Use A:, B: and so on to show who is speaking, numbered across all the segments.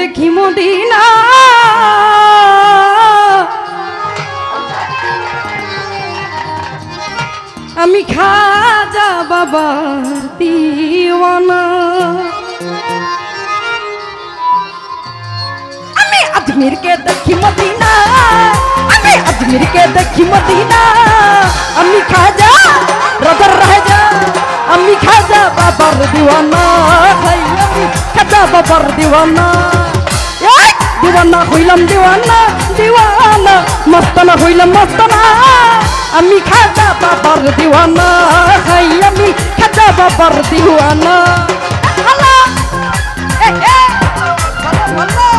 A: দেখি মদিনা। আমি খাজা বাবার দিওয়ানা। আমি আজমিরকে দেখি মদিনা। আমি আজমিরকে দেখি মদিনা। আমি খাজা, রাজার রাজা। আমি খাজা বাবার দিওয়ানা। খাজা বাবার দিওয়ানা দিওয়ানা হইলাম দিওয়ানা দিওয়ানা মস্তানা হইলাম মস্তানা। আমি খাজা বাবার দিওয়ানা হাই আমি খাজা বাবার দিওয়ানা ভালো ভালো।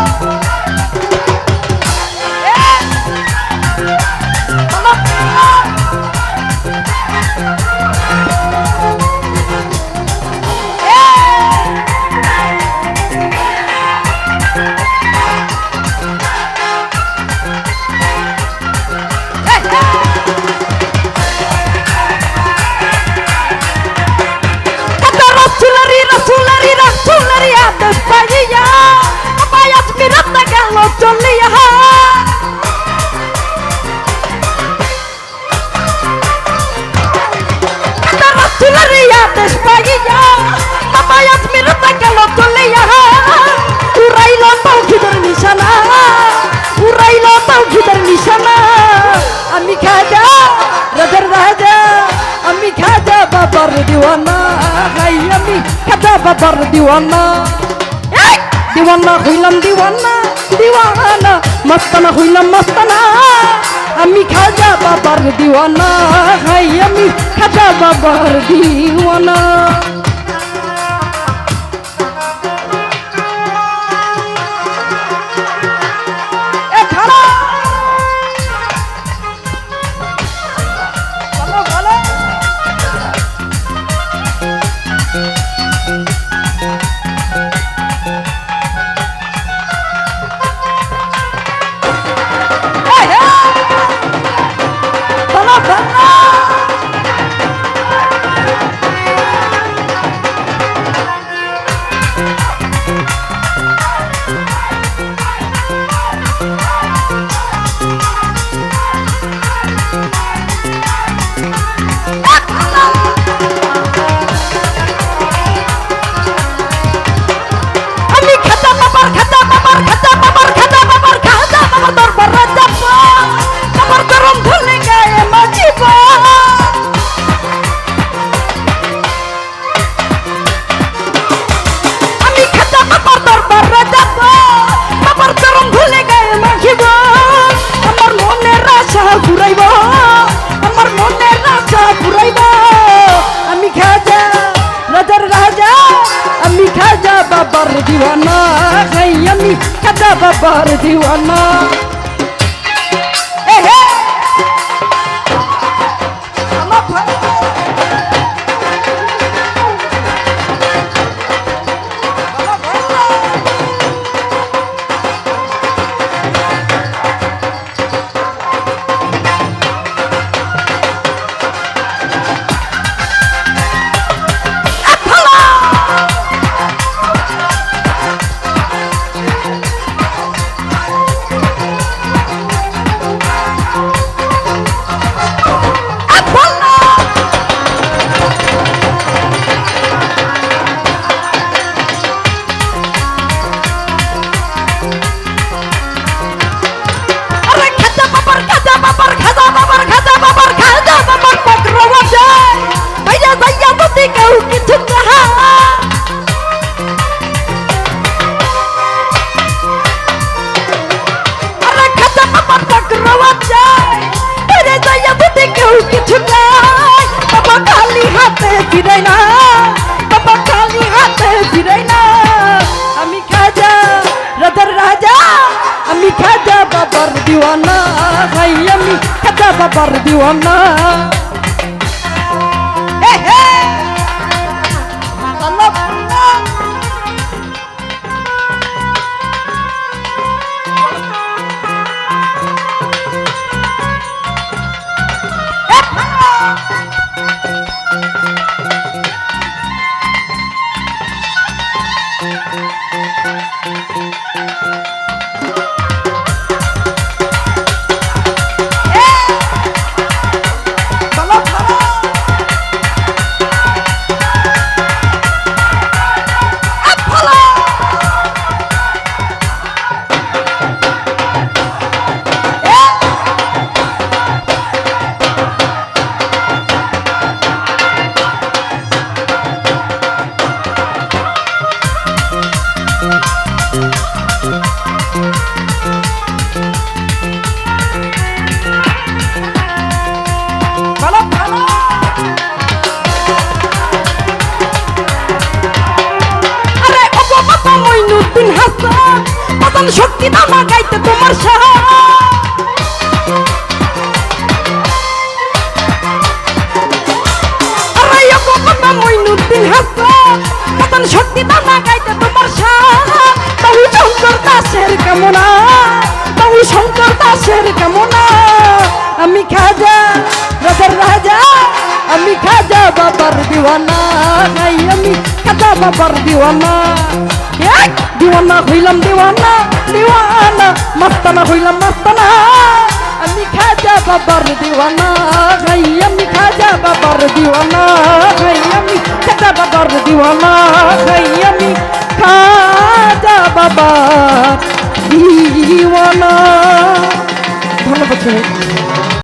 A: বাবার দিওয়ানা হাই আমি খাজা বাবার দিওয়ানা। দিওয়ানা হইলাম দিওয়ানা দিওয়ানা, মস্তানা হইলাম মস্তানা। আমি খাজা বাবার দিওয়ানা হাই আমি খাজা বাবার দিওয়ানা। বাবার দিওয়ানা খাই আমি খাজা ফিরাই না, বাবা খালি হাতে ফিরাই না। আমি খাজা, রাজার রাজা, আমি খাজা বাবার দিওয়ানা। আমি খাজা বাবার দিওয়ানা। ভালো বাদন শক্তি দামা গাইতে তোমার সাহা মইনুদ্দিন হাসান বাদন শক্তি দামা গাইতে তোমার সাহা তাহু শঙ্কর দাসের কামনা তাহু শঙ্কর দাসের কামনা। আমি খাজা, রাজার রাজা, আমি খাজা বাবার দিওয়ানা। বাবার দিওয়ানা। এক দিওয়ানা হইলাম দিওয়ানা দিওয়ানা মাস্তানা হইলাম মাস্তানা। আমি খাজা বাবার দিওয়ানা গাই আমি খাজা বাবার দিওয়ানা গাই আমি খাজা বাবার দিওয়ানা গাই আমি খাজা বাবার দিওয়ানা। ধন্যবাদ